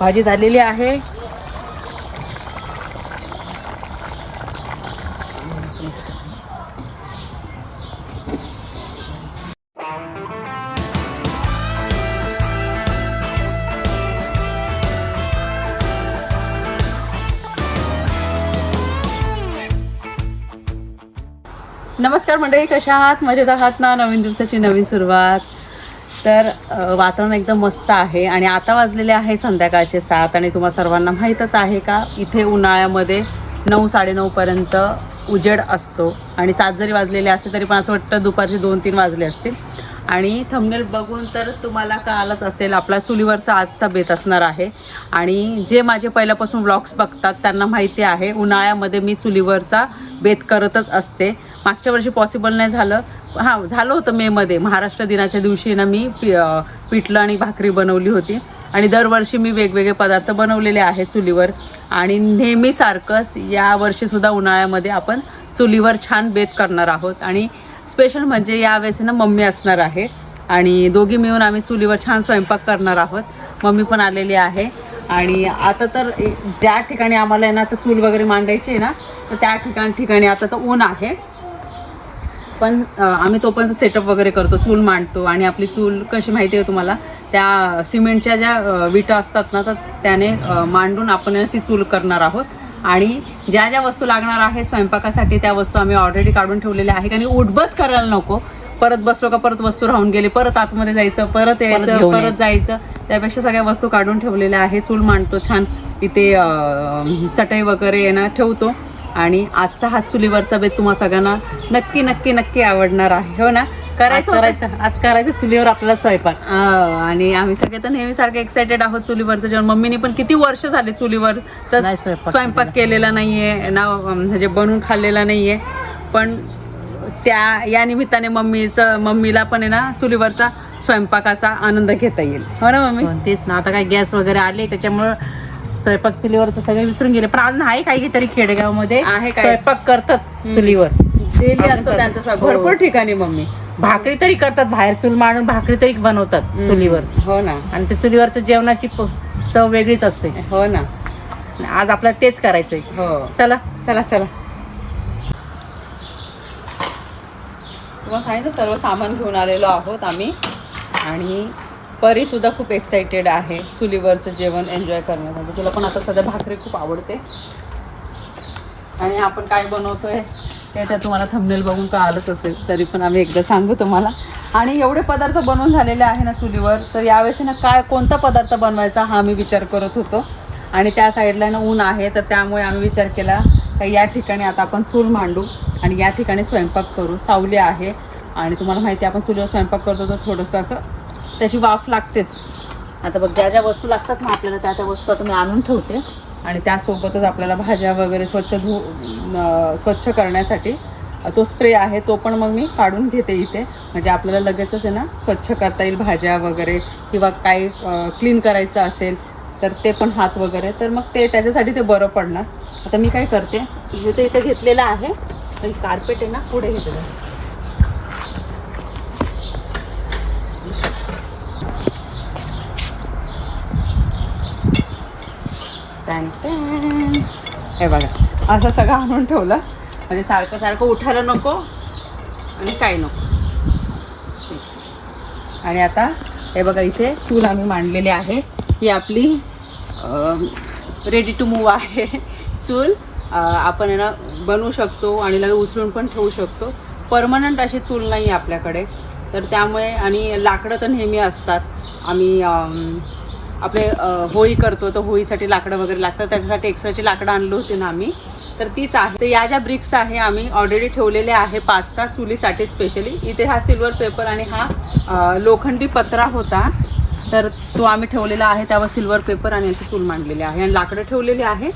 भाजी झालेली आहे. नमस्कार मंडळी कशा आहात? मजेत आहात ना? नवीन दिवसाची नवीन सुरुवात. तर वातावरण एकदम मस्त आहे आणि आता वाजलेले आहे संध्याकाळचे सात आणि तुम्हा सर्वांना माहीतच आहे का इथे उन्हाळ्यामध्ये नऊ साडेनऊपर्यंत उजेड असतो आणि सात जरी वाजलेले असते तरी पण असं वाटतं दुपारचे दोन तीन वाजले असतील. आणि थंबनेल बघून तर तुम्हाला कळालंच असेल आपला चुलीवरचा आजचा बेत असणार आहे. आणि जे माझे पहिल्यापासून व्लॉग्स बघतात त्यांना माहिती आहे उन्हाळ्यामध्ये मी चुलीवरचा बेत करतच असते. मागच्या वर्षी पॉसिबल नाही झालं हां झालं होतं मेमध्ये महाराष्ट्र दिनाच्या दिवशी ना मी पि पिठलं आणि भाकरी बनवली होती. आणि दरवर्षी मी वेगवेगळे पदार्थ बनवलेले आहेत चुलीवर. आणि नेहमीसारखंच या वर्षीसुद्धा उन्हाळ्यामध्ये आपण चुलीवर छान बेत करणार आहोत. आणि स्पेशल म्हणजे यावेळेस ना मम्मी असणार आहे. आणि दोघी मिळून आम्ही चुलीवर छान स्वयंपाक करणार आहोत. मम्मी पण आलेली आहे. आणि आता तर ज्या ठिकाणी आम्हाला आहे ना आता चूल वगैरे मांडायची आहे ना तर त्या ठिकाण ठिकाणी आता तर ऊन आहे. पण आम्ही तोपर्यंत सेटअप वगैरे करतो चूल मांडतो आणि आपली चूल कशी माहिती आहे तुम्हाला? त्या सिमेंटच्या ज्या विटा असतात ना तर त्याने मांडून आपण ती चूल करणार आहोत. आणि ज्या ज्या वस्तू लागणार आहे स्वयंपाकासाठी त्या वस्तू आम्ही ऑलरेडी काढून ठेवलेल्या आहे आणि उठबस करायला नको. परत बसलो का परत वस्तू राहून गेली परत आतमध्ये जायचं परत यायचं परत जायचं. त्यापेक्षा सगळ्या वस्तू काढून ठेवलेल्या आहे चूल मांडतो छान. इथे चटई वगैरे ना ठेवतो. आणि आजचा हात चुलीवरचा बेत तुम्हा सगळ्यांना नक्की नक्की नक्की आवडणार आहे. हो ना? करायचं? करायचं. आज करायचं चुलीवर आपल्याला स्वयंपाक. अ, आणि आम्ही सगळे तर नेहमीसारखे एक्सायटेड आहोत चुलीवरचं जेवण. मम्मीने पण किती वर्ष झाले चुलीवर तर स्वयंपाक केलेला. नाहीये ना म्हणजे बनवून खाल्लेला नाहीये. पण त्या या निमित्ताने मम्मीचं मम्मीला पण आहे ना चुलीवरचा स्वयंपाकाचा आनंद घेता येईल. हो ना मम्मी? पण तेच ना. आता काय गॅस वगैरे आले त्याच्यामुळं स्वयंपाक चुलीवरचं सगळे विसरून गेले. पण अजून आहे काही तरी खेडेगावमध्ये आहे काय? स्वयंपाक करतात चुलीवर. डेली असतो त्यांचा स्वयंपाक. हो. भरपूर ठिकाणी मम्मी. भाकरी तरी करतात बाहेर चूल मांडून भाकरी तरी बनवतात चुलीवर. हो ना. आणि ते चुलीवरचं जेवणाची प- चव वेगळीच असते. हो ना. आज आपल्याला तेच करायचंय. हो. चला. चला चला. तुम्हाला सांगितलं सर्व सामान घेऊन आलेलो आहोत आम्ही. आणि परी सुद्धा खूप एक्साइटेड आहे चुलीवरचं जेवण एन्जॉय करण्यासाठी तुला पण आता सध्या भाकरी खूप आवडते. आणि आपण काय बनवतोय ते तर तुम्हाला थंबनेल बघून कळालंच असेल तरी पण आम्ही एकदा सांगू तुम्हाला. आणि एवढे पदार्थ बनवून झालेले आहे ना चुलीवर तर यावेळेस ना काय कोणता पदार्थ बनवायचा हा आम्ही विचार करत होतो. आणि त्या साईडला ना ऊन आहे तर त्यामुळे आम्ही विचार केला की या ठिकाणी आता आपण चूल मांडू आणि या ठिकाणी स्वयंपाक करू. सावली आहे आणि तुम्हाला माहिती आहे आपण चुलीवर स्वयंपाक करतो तर थोडंसं असं त्याची वाफ लागतेच. आता बघ ज्या ज्या वस्तू लागतात ना आपल्याला त्या त्या वस्तू आता मी आणून ठेवते. आणि त्यासोबतच आपल्याला भाज्या वगैरे स्वच्छ धु स्वच्छ करण्यासाठी तो स्प्रे आहे तो पण मग मी काढून घेते इथे. म्हणजे आपल्याला लगेचच आहे ना स्वच्छ करता येईल भाज्या वगैरे किंवा काही क्लीन करायचं असेल तर ते पण हात वगैरे तर मग ते त्याच्यासाठी ते बरं पडणार. आता मी काय करते इथे इथे घेतलेलं आहे आणि कार्पेट आहे ना पुढे घेतलेलं टॅन टॅन. हे बघा असं सगळं आणून ठेवलं. म्हणजे सारखं सारखं उठायला नको आणि काही नको. आणि आता हे बघा इथे चूल आम्ही मांडलेली आहे. ही आपली रेडी टू मूव आहे चूल. आपण याला ना बनवू शकतो आणि लगेच उचलून पण ठेवू शकतो. परमनंट अशी चूल नाही आहे आपल्याकडे. तर त्यामुळे आणि लाकडं तर नेहमी असतात. आम्ही आपले होळी करतो तर होळीसाठी लाकडं वगैरे लागतात. त्याच्यासाठी एक्स्ट्राची लाकडं आणलो होती ना आम्ही. तर तीच आहे. तर या ज्या ब्रिक्स आहे आम्ही ऑलरेडी ठेवलेले आहे पाच सहा चुलीसाठी स्पेशली इथे हा सिल्वर पेपर आणि हा लोखंडी पत्रा होता. तर तो आम्ही ठेवलेला आहे. त्यावर सिल्वर पेपर आणि याची चूल मांडलेली आहे. आणि लाकडं ठेवलेली आहे.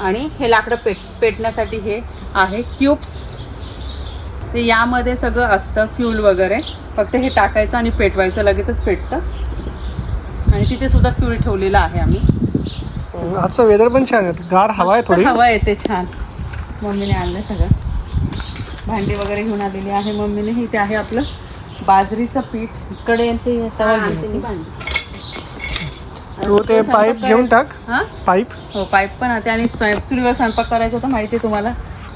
आणि हे लाकडं पेट पेटण्यासाठी हे आहे क्यूब्स ते यामध्ये सगळं असतं फ्यूल वगैरे. फक्त हे टाकायचं आणि पेटवायचं. लगेचच पेटतं. आणि तिथे सुद्धा फ्यूल ठेवलेलं आहे आम्ही. आजचं वेदर पण छान आहे. गार हवा आहे थोडी. हवा येते छान. मम्मीने आणलं सगळं. भांडी वगैरे घेऊन आलेली आहे. मम्मीने इथे आहे आपलं बाजरीचं पीठ. इकडे ते तवा घेऊन तू ते पाईप घेऊन टाक. हां? पाईप. हो पाईप पण आहे आणि स्वयं चुलीवर स्वयंपाक करायचं होतं. माहिती आहे तुम्हाला.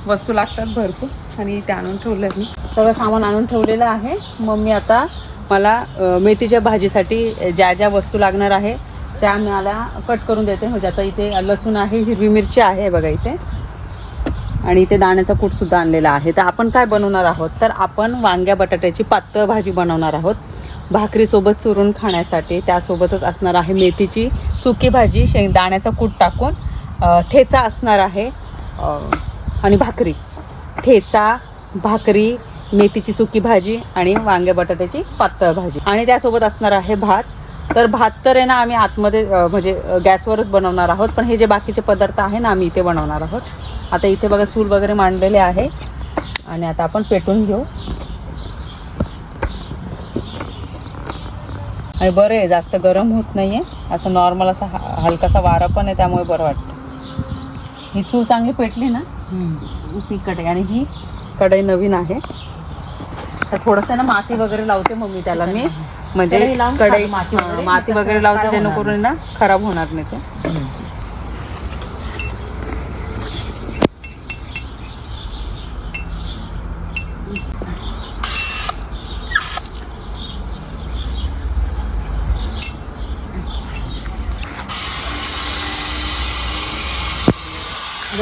वस्तू लागतात भरपूर. आणि ते आणून ठेवलं मी. सगळं सामान आणून ठेवलेलं आहे. मम्मी आता मला मेथीच्या भाजीसाठी ज्या ज्या वस्तू लागणार आहे त्या मला कट करून देते. म्हणजे आता इथे लसूण आहे हिरवी मिरची आहे बघा इथे. आणि इथे दाण्याचा कूटसुद्धा आणलेला आहे. तर आपण काय बनवणार आहोत? तर आपण वांग्या बटाट्याची पातळ भाजी बनवणार आहोत. भाकरीसोबत चुरून खाण्यासाठी त्यासोबतच असणार आहे मेथीची सुकी भाजी. शेंग दाण्याचा कूट टाकून ठेचा असणार आहे आणि भाकरी. ठेचा भाकरी मेथीची सुकी भाजी आणि वांग्या बटाट्याची पातळ भाजी. आणि त्यासोबत असणार आहे भात. तर भात तर आहे ना आम्ही आतमध्ये म्हणजे गॅसवरच बनवणार आहोत. पण हे जे बाकीचे पदार्थ आहे ना आम्ही इथे बनवणार आहोत. आता इथे बघा चूल वगैरे मांडलेले आहे. आणि आता आपण पेटून घेऊ. आणि बरं आहे जास्त गरम होत नाही आहे असं नॉर्मल असा ह- हलकासा वारा पण आहे त्यामुळे बरं वाटतं. ही चूल चांगली पेटली ना? ती कढई. आणि ही कढई नवीन आहे. तर थोडंसं ना माती वगैरे लावते मम्मी त्याला मी. म्हणजे कढई माती वगैरे लावते जेणेकरून ना खराब होणार नाही ते.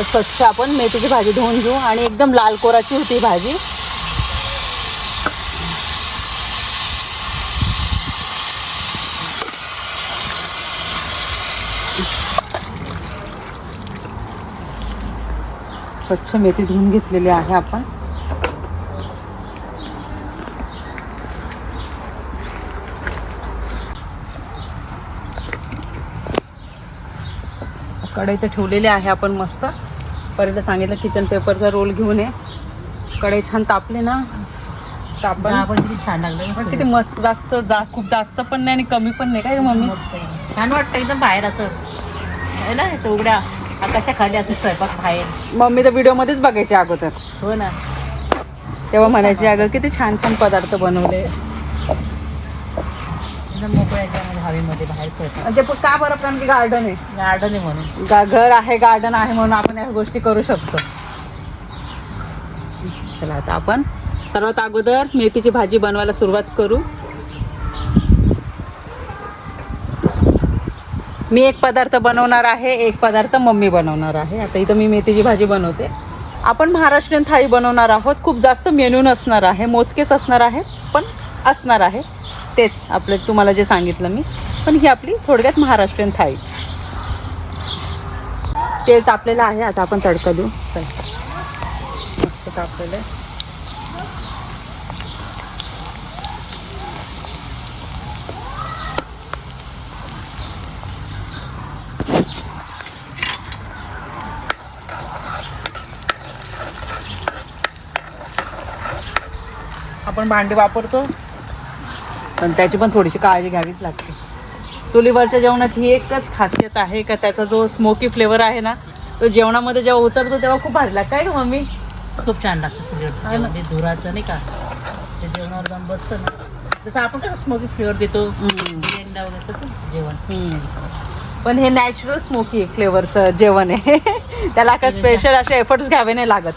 स्वच्छ आपण मेथीची भाजी धुवून घेऊ आणि एकदम लाल कोराची होती भाजी. स्वच्छ मेथी धुवून घेतलेली आहे आपण. कढई तर ठेवलेली आहे आपण मस्त. परत सांगितलं किचन पेपरचा रोल घेऊन ये. कढई छान तापली ना. तर आपण किती छान लागलं. पण किती मस्त जास्त जा खूप जास्त पण नाही आणि कमी पण नाही काय मम्मी. छान वाटतं एकदम बाहेर असं. आहे ना असं उघड्या आकाशाखाली असं स्वयंपाक बाहेर. मम्मी तर व्हिडिओमध्येच बघायची अगोदर. हो ना. तेव्हा म्हणायची अगं किती छान छान पदार्थ बनवले. मोकळ्या याच्यामध्ये हवेमध्ये बाहेर स्वयंपाक. आणि ते पण का बरं कारण की गार्डन आहे. गार्डन आहे म्हणून. गा घर आहे गार्डन आहे म्हणून आपण या गोष्टी करू शकतो. चला आता आपण सर्वात अगोदर मेथीची भाजी बनवायला सुरुवात करू. मी एक पदार्थ बनवणार आहे एक पदार्थ मम्मी बनवणार आहे. आता इथं मी मेथीची भाजी बनवते. आपण महाराष्ट्रीयन थाळी बनवणार आहोत. खूप जास्त मेन्यू नसणार आहे मोजकेच असणार आहे पण असणार आहे. तेच आपलं तुम्हाला जे सांगितलं मी. पण ही आपली थोडक्यात महाराष्ट्रीयन थाळी. तेल तापलेलं आहे. आता आपण तडका देऊ. मस्त तापलेलं आहे. आपण भांडी वापरतो. पण त्याची पण थोडीशी काळजी घ्यावीच लागते. चुलीवरच्या जेवणाची ही एकच खासियत आहे का त्याचा जो स्मोकी फ्लेवर आहे ना तो जेवणामध्ये जेव्हा उतरतो तेव्हा खूप भारी लागतं. काय ग मम्मी? खूप छान लागतं ते धुराचं नाही का? ते जेवणावर जाऊन बसतं ना. जसं आपण कसं स्मोकी फ्लेवर देतो बिर्याणीला वगैरे तसं जेवण. पण हे नॅचरल स्मोकी फ्लेवरचं जेवण आहे. त्याला काय स्पेशल असे एफर्ट्स घ्यावे नाही लागत.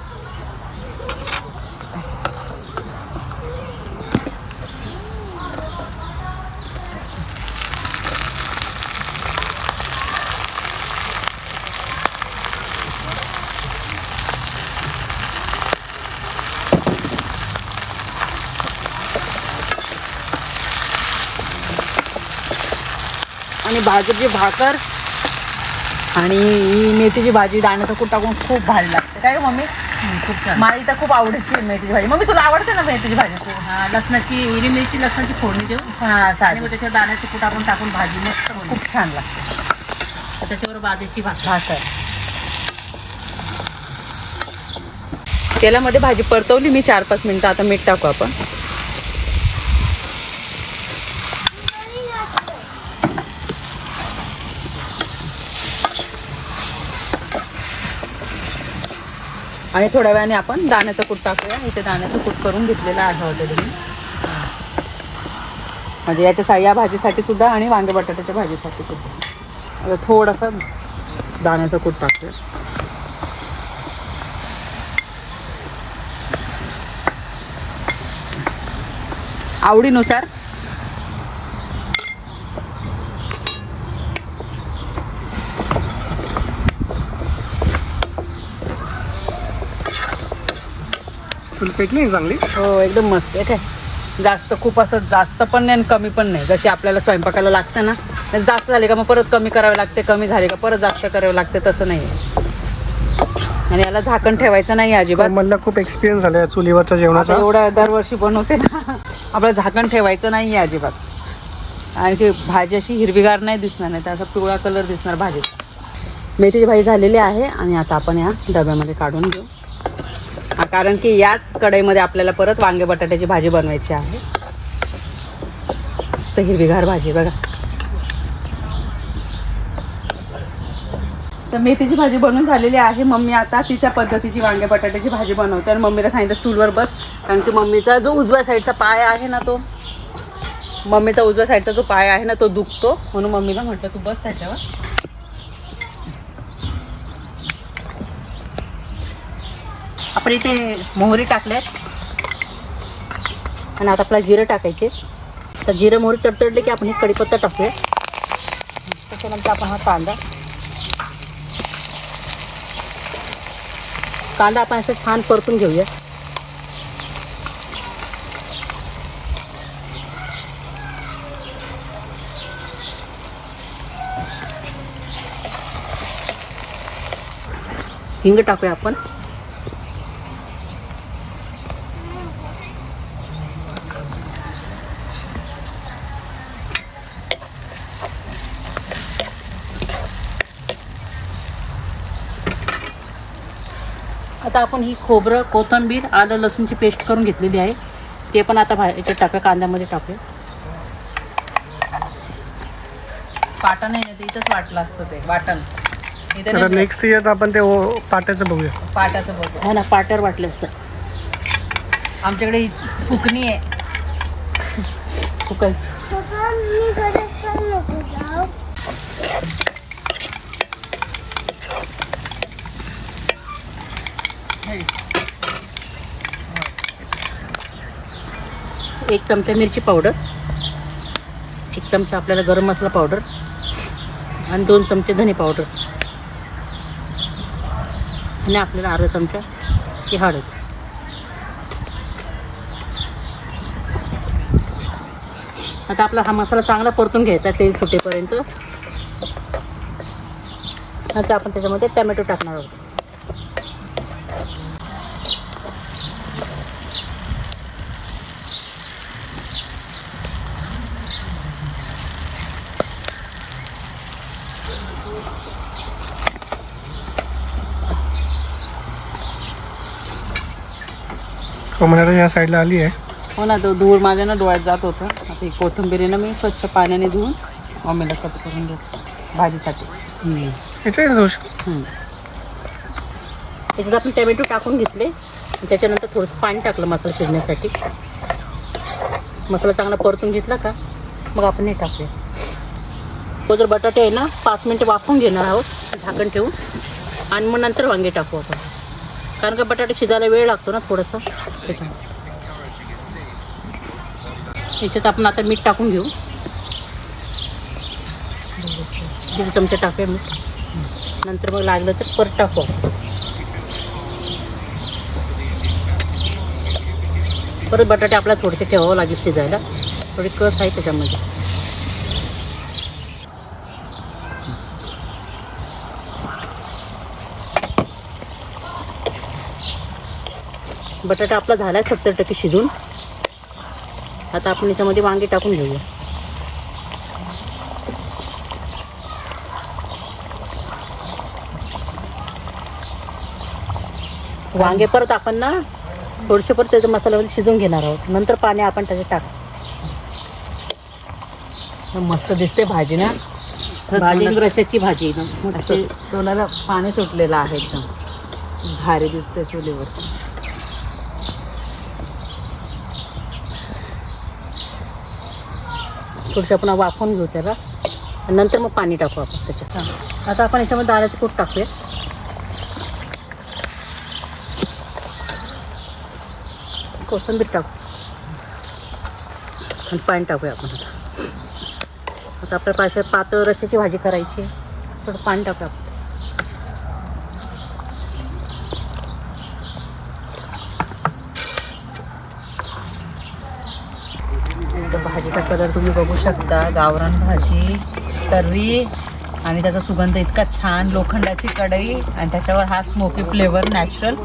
बाजरीची भाकर. आणि ही मेथीची भाजी दाण्याचा कूट टाकून खूप भारी लागते. काय मम्मी? खूप छान. मला इथं खूप आवडीची आहे मेथीची भाजी. मम्मी तुला आवडते ना मेथीची भाजी? हा लसणाची हिरवी मिरची लसणाची फोडणी देऊ. हा साडी मग त्याच्यावर दाण्याचं कूट आपण टाकून भाजी मस्त खूप छान लागते. त्याच्यावर भाकर. भाकर. तेलामध्ये भाजी परतवली मी चार पाच मिनिटं. आता मीठ टाकू आपण. आणि थोड्या वेळाने आपण दाण्याचं कूट टाकूया. इथे दाण्याचं कूट करून घेतलेलं आहे ऑलरेडी म्हणजे याच्या सा- या भाजीसाठी सुद्धा आणि वांगे बटाट्याच्या भाजीसाठी सुद्धा. आता थोडासा दाण्याचं कूट टाकूया. आवडीनुसार तुला पेटली नाही चांगली? हो एकदम मस्त आहे काय? जास्त खूप असं जास्त पण नाही आणि कमी पण नाही. जशी आपल्याला स्वयंपाकाला लागतं ना तर जास्त झाले का मग परत कमी करावे लागते कमी झाले का परत जास्त करावे लागते तसं नाही आणि याला झाकण ठेवायचं नाही अजिबात. मला खूप एक्सपिरियन्स झाला या चुलीवरच्या आता जेवणाचा एवढं दरवर्षी बनवते ना आपल्याला झाकण ठेवायचं नाही आहे अजिबात. आणखी भाजी अशी हिरवीगार नाही दिसणार नाही तर असा पिवळा कलर दिसणार भाजीचा मेथीची भाजी झालेली आहे आणि आता आपण या डब्यामध्ये काढून घेऊ. कारण की याच कढईमध्ये आपल्याला परत वांगे बटाट्याची भाजी बनवायची आहे. मस्त हिरवीगार भाजी बघा. तर मेथीची भाजी बनवून झालेली आहे. मम्मी आता तिच्या पद्धतीची वांगे बटाट्याची भाजी बनवते. आणि मम्मीला सांगितलं स्टूलवर बस. कारण की मम्मीचा जो उजव्या साईडचा पाय आहे ना तो मम्मीचा उजव्या साईडचा जो पाय आहे ना तो दुखतो. म्हणून मम्मीला म्हटलं तू बस त्याच्यावर. आपण इथे मोहरी टाकल्यात. आणि आता आपल्याला जिरं टाकायचे. तर जिरं मोहरी चडचडले की आपण हे कढीपत्ता टाकूया. त्याच्यानंतर आपण हा कांदा. कांदा आपण असं छान परतून घेऊया. हिंग टाकूया आपण. आता आपण ही खोबरं कोथिंबीर आलं लसूणची पेस्ट करून घेतलेली आहे. ते पण आता भा याच्यात टाका कांद्यामध्ये टाकूया. पाटण आहे ना ते इथंच वाटलं असतं ते वाटण. इथं नेक्स्ट इयर आपण ते ओ- पाट्याचं बघूया. पाटाचं बघ हो ना पाट्यावर वाटलं असतं. आमच्याकडे ही फुकणी आहे. फुकायची एक चमचा मिरची पावडर एक चमचा आपल्याला गरम मसाला पावडर आणि दोन चमचे धने पावडर. आणि आपल्याला अर्धा चमचा ही हळद. आता आपला हा मसाला चांगला परतून घ्यायचा तेल सुटेपर्यंत. आता आपण त्याच्यामध्ये टमॅटो टाकणार आहोत. कोमण्याला या साईडला आली आहे. हो ना तो धूळ माझ्या ना डोळ्यात जात होतं. आता ही कोथिंबीरीनं मी स्वच्छ पाण्याने धुवून मम्मीला सट करून घेतो भाजीसाठी. याच्या दोष हम्म. त्याच्यात आपण टॅमॅटो टाकून घेतले. आणि त्याच्यानंतर थोडंसं पाणी टाकलं मसाला शिजण्यासाठी. मसाला चांगला परतून घेतला का? मग आपण हे टाकूया. तो जर बटाटे आहे ना पाच मिनटं वाफवून घेणार आहोत झाकण ठेवून. आणि मग नंतर वांगे टाकू आपण. कारण का बटाटे शिजायला वेळ लागतो ना थोडासा? त्याच्यामुळे याच्यात आपण आता मीठ टाकून घेऊ. दीड चमचे टाकूया मीठ. नंतर मग लागलं तर परत टाकू परत बटाटे आपल्याला थोडेसे ठेवावं लागेल शिजायला. थोडी कस आहे त्याच्यामध्ये. बटाटा आपला झाला आहे सत्तर टक्के शिजून. आता आपण याच्यामध्ये वांगे टाकून घेऊया. वांगे परत आपण ना थोडेसे परत त्याच्या मसाल्यामध्ये शिजवून घेणार आहोत. नंतर पाणी आपण त्याच्यात टाक. मस्त दिसते भाजी ना. भाजी रशाची भाजी ना मस्त. तोंडाला पाणी सुटलेलं आहे एकदम. भारी दिसते चुलीवर थोडंसं आपण वाफवून घेऊ त्याला. आणि नंतर मग पाणी टाकू आपण त्याच्यात. हां. आता आपण याच्यामध्ये दाण्याचं कूट टाकूया. कोथिंबीर टाकू. आणि पाणी टाकूया आपण आता. आता आपल्या पाशात पातळ रश्याची भाजी करायची. थोडं पाणी टाकूया आपण तर भाजीचा कलर तुम्ही बघू शकता. गावरान भाजी तर्री आणि त्याचा सुगंध इतका छान. लोखंडाची कढई आणि त्याच्यावर हा स्मोकी फ्लेवर नॅचरल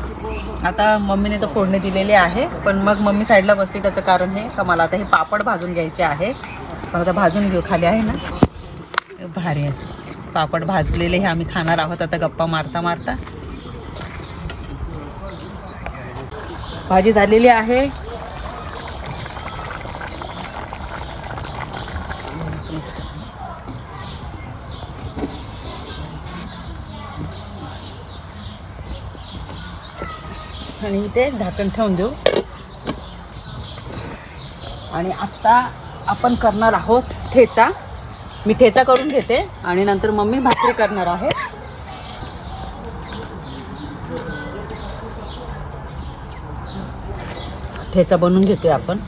आता मम्मीने तर फोडणी दिलेली आहे पण मग मम्मी साईडला बसली. त्याचं कारण हे का मला आता हे पापड भाजून घ्यायचे आहे. पण आता भाजून घेऊ. खाली आहे ना? भारी आहे. पापड भाजलेले हे आम्ही खाणार आहोत. आता गप्पा मारता मारता. भाजी झालेली आहे. आणि इथे झाकण ठेवून देऊ. आणि आत्ता आपण करणार आहोत ठेचा. मी ठेचा करून घेते आणि नंतर मम्मी भाकरी करणार आहे. ठेचा बनवून घेतोय आपण.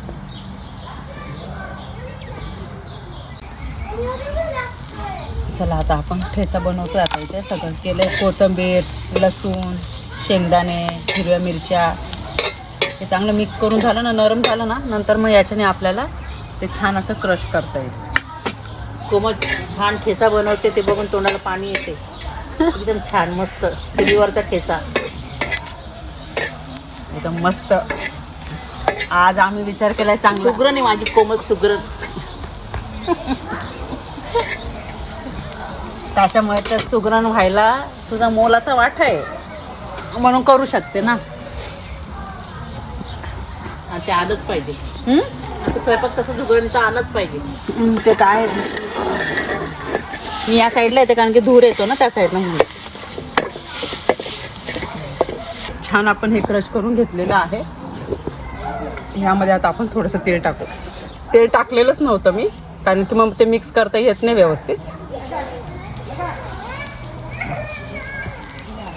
चला आता आपण ठेचा बनवतोय आता इथे. सगळं केलंय कोथिंबीर लसूण शेंगदाणे हिरव्या मिरच्या हे चांगलं मिक्स करून झालं ना नरम झालं ना नंतर मग याच्याने आपल्याला ते छान असं क्रश करता येईल. कोमट छान ठेचा बनवते ते बघून तोंडाला पाणी येते. एकदम छान मस्त चुलीवरचा ठेचा एकदम मस्त. आज आम्ही विचार केलाय चांगलं. सुग्रण आहे माझी कोमट सुग्रण त्याच्यामुळे त्या सुगरण व्हायला तुझा मोलाचा वाटा आहे. म्हणून करू शकते ना. ते आलंच पाहिजे? आता स्वयंपाक तसं सुगरणीचा आलाच पाहिजे. हम्म, ते आहे. मी या साईडला येते कारण की धूर येतो ना त्या साईडला म्हणून. छान आपण हे क्रश करून घेतलेलं आहे. ह्यामध्ये आता आपण थोडंसं तेल टाकू. तेल टाकलेलंच नव्हतं मी कारण की मग ते मिक्स करता येत नाही व्यवस्थित.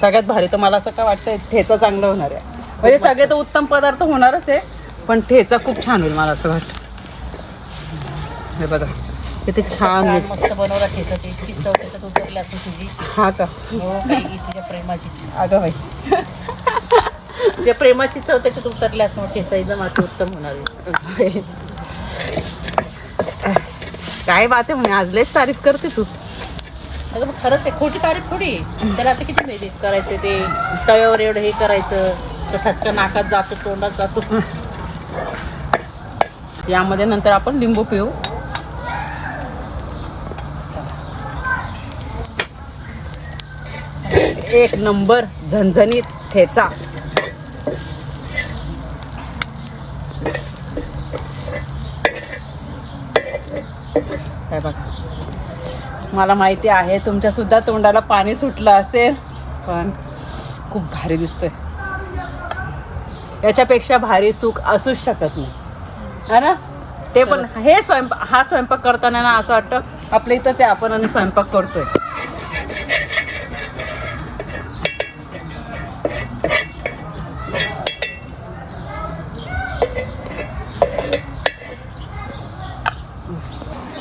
सगळ्यात भारी तर मला असं काय वाटतं ठेचा चांगलं होणार आहे. म्हणजे सगळे तर उत्तम पदार्थ होणारच आहे पण ठेचा खूप छान होईल मला असं वाटतं. हे बघा किती छान मस्त बनवला ठेचा ते इतकी चव त्याच्यात उतरली तुझी. हा का? हो तुझ्या प्रेमाची अगं बाई. तुझ्या प्रेमाची चव त्याच्यात उतरली असं मग ठेचा एकदम अति उत्तम होणार आहे. काय बात आहे म्हणे आज लयच तारीफ करते तू. अगं मग खरंच आहे खोटी तारीफ थोडी त्याला आता किती मेहनत करायचं ते? तव्यावर एवढं हे करायचं. तो ठसका नाकात जातो तोंडात जातो. यामध्ये नंतर आपण लिंबू पिऊ. एक नंबर झणझणीत ठेचा हे बघा मला माहिती आहे तुमच्या सुद्धा तोंडाला पाणी सुटलं असेल. पण खूप भारी दिसतोय. याच्यापेक्षा भारी सुख असूच शकत नाही. है ना? ते पण हे स्वयंपाक हा स्वयंपाक करताना ना असं वाटतं आपल्या इथंच आहे आपण आणि स्वयंपाक करतोय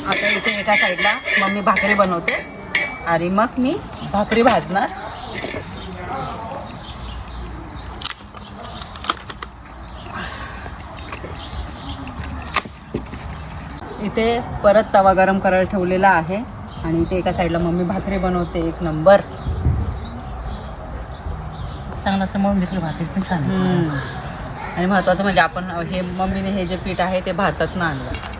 आता इथे एका साईडला मम्मी भाकरी बनवते. आणि मग मी भाकरी भाजणार. इथे परत तवा गरम करायला ठेवलेला आहे. आणि इथे एका साईडला मम्मी भाकरी बनवते. एक नंबर. चांगलं असं मळून घेतलं भाकरी पण छान. आणि महत्त्वाचं म्हणजे आपण हे मम्मीने हे जे पीठ आहे ते भारतातनं आणलं.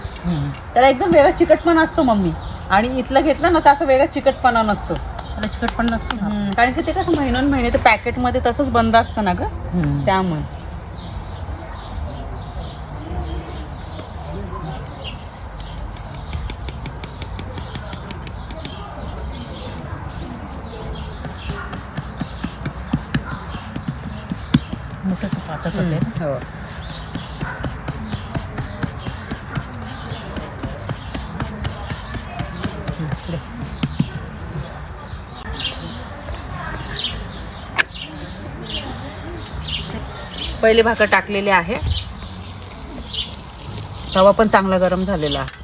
त्याला एकदम वेगळा चिकटपणा असतो मम्मी. आणि इथलं घेतलं ना तर असं वेगळा चिकटपणा नसतो. त्याला चिकट पण नसतं हम्म, कारण की ते कसं महिनोन महिने ते पॅकेटमध्ये तसंच बंद असतं ना ग. हम्म. त्यामुळे. मोठं पातळ होते हो. पहिली भाकर टाकलेली आहे. तवा पण चांगला गरम झालेला आहे.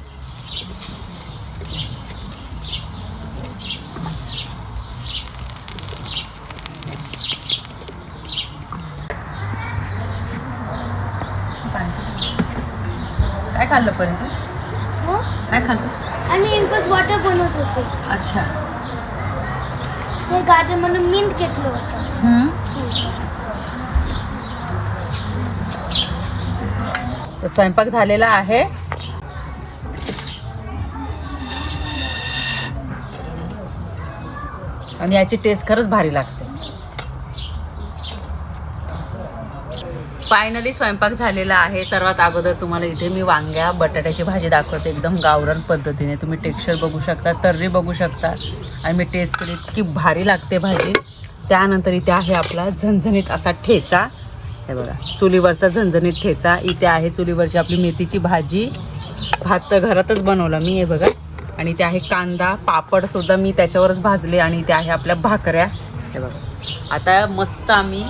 काय खाल्लं पण तू? हो? काय खाल्लं? आणि इनपस वॉटर बनवत होते. अच्छा. ते गार्डन म्हणून मिंट घेतलं होतं. तर स्वयंपाक झालेला आहे. आणि याची टेस्ट खरंच भारी लागते. फायनली स्वयंपाक झालेला आहे. सर्वात अगोदर तुम्हाला इथे मी वांग्या बटाट्याची भाजी दाखवते. एकदम गावरान पद्धतीने तुम्ही टेक्स्चर बघू शकता तर्री बघू शकता. आणि मी टेस्ट केली इतकी भारी लागते भाजी. त्यानंतर इथे आहे आपला झणझणीत असा ठेचा. हे बघा. चुलीवरचा झणझणीत ठेचा. इथे आहे चुलीवरची आपली मेथीची भाजी. भात तर घरातच बनवला मी हे बघा. आणि इथे आहे कांदा पापडसुद्धा मी त्याच्यावरच भाजले आणि इथे आहे आपल्या भाकऱ्या. हे बघा. आता मस्त आम्ही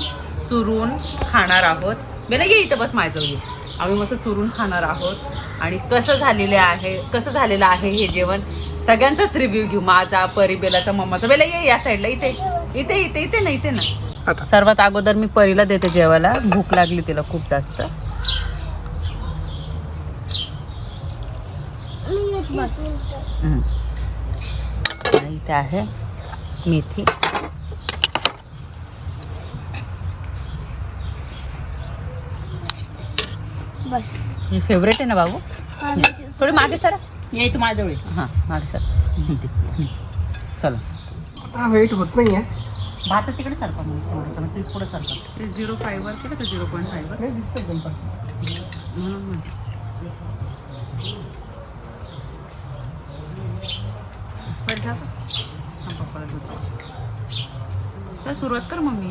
चुरून खाणार आहोत. बेला ये इथं बस माझं घे आम्ही मस्त चुरून खाणार आहोत. आणि कसं झालेलं आहे कसं झालेलं आहे हे जेवण सगळ्यांचाच रिव्ह्यू घेऊ. माझा परी बेलाचा मम्माचा. बेला ये या साईडला इथे. इथे इथे इथे ना इथे ना. आता. सर्वात अगोदर मी परीला देते जेवायला. भूक लागली तिला खूप जास्त. हम्म. आणि इथे आहे मेथी. बस. तुझी फेवरेट आहे ना बाबू? हा, थोडी मागे सर. ये तू माझ्याजवळ ये. हां मागे सर. चला. आता वेट होत नाही आहे भात तिकडे सरका मग थोडंसं मग तू पुढे सरका ते झिरो फाईव्हवर केलं का झिरो पॉईंट फाईव्हवर नाही दिसतं एकदम. म्हणून? हा, पप्पाला देतो. तर सुरुवात कर मम्मी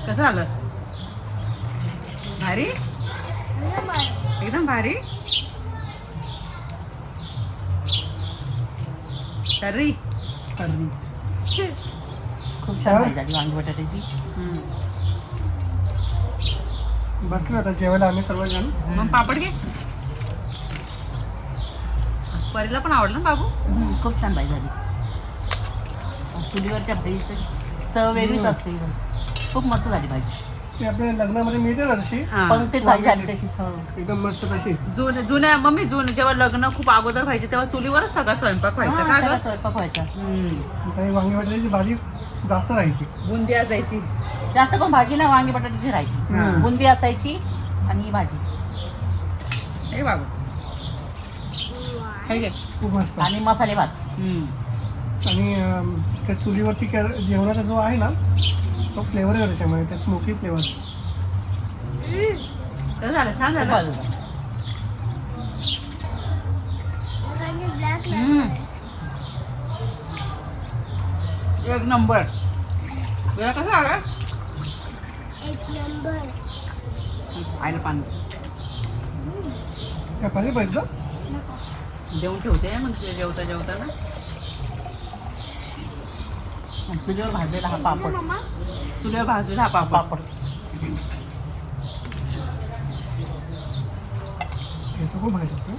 कसं झालं भारी भारी तर्री। खूप छान भाजी झाली वांगी बटाट्याची. बसलो आता जेवायला आम्ही सर्वजण. मग पापड घे. परीला पण आवडलं ना बाबू? हम्म, खूप छान भाजी झाली. चुलीवरच्या भाजीचं चव वेगळीच असते. एकदम. खूप मस्त झाली भाजी. ते आपल्या लग्नामध्ये मिळते ना तशी पंक्तीत भाजी झाली तशी चव एकदम मस्त तशी. जुन जुन्या मम्मी जुन जेव्हा लग्न खूप अगोदर व्हायचे तेव्हा चुलीवरच सगळा स्वयंपाक व्हायचा. हा, का सगळा ग? स्वयंपाक व्हायचा. काही वांगी बटाट्याची भाजी जास्त राहायची. बुंदी असायची. जास्त करून भाजी ना वांगी बटाट्याची राहायची. हम्म. बुंदी असायची आणि ही भाजी. ए बाबू. हे घे. खूप मस्त. आणि मसाले भात. हम्म. आणि अं, त्या चुलीवरती के- जेवणाचा जो आहे ना तो फ्लेवर आहे त्याच्यामध्ये ते स्मोकी फ्लेवर तर झालं छान झालं. हम्म. एक नंबर तुला कसं आलं? एक नंबर आईला पाणी. त्या पाहिजे पाहिजे देऊन ठेवते मग ते जेवता जेवता ना आणि चुलीवर भाजलेला हा पापड. चुलीवर भाजलेला हा पापड. पापड. हे खूप भारी होतं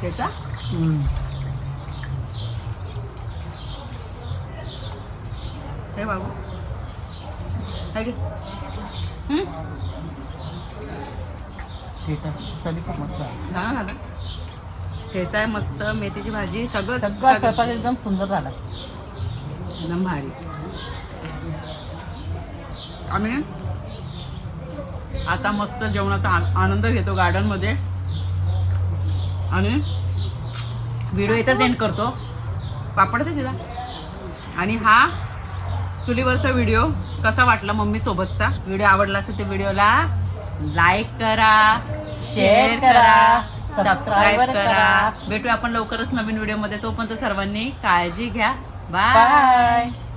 त्याचा. हे बाबू. हे खूप मस्त झालं ठेचा आहे मस्त मेथीची भाजी सगळं सगळा. स्वयंपाक एकदम सुंदर झाला. एकदम भारी. आम्ही आता मस्त जेवणाचा आनंद घेतो गार्डनमध्ये. आणि व्हिडिओ इथंच एंड करतो. पापड दे तिला. आणि हा चुलीवरचा व्हिडिओ कसा वाटला मम्मी सोबतचा व्हिडिओ आवडला असेल तर व्हिडिओला लाईक करा शेअर करा सबस्क्राईब करा. भेटूया आपण लवकरच नवीन व्हिडिओमध्ये तोपर्यंत सर्वांनी काळजी घ्या. 拜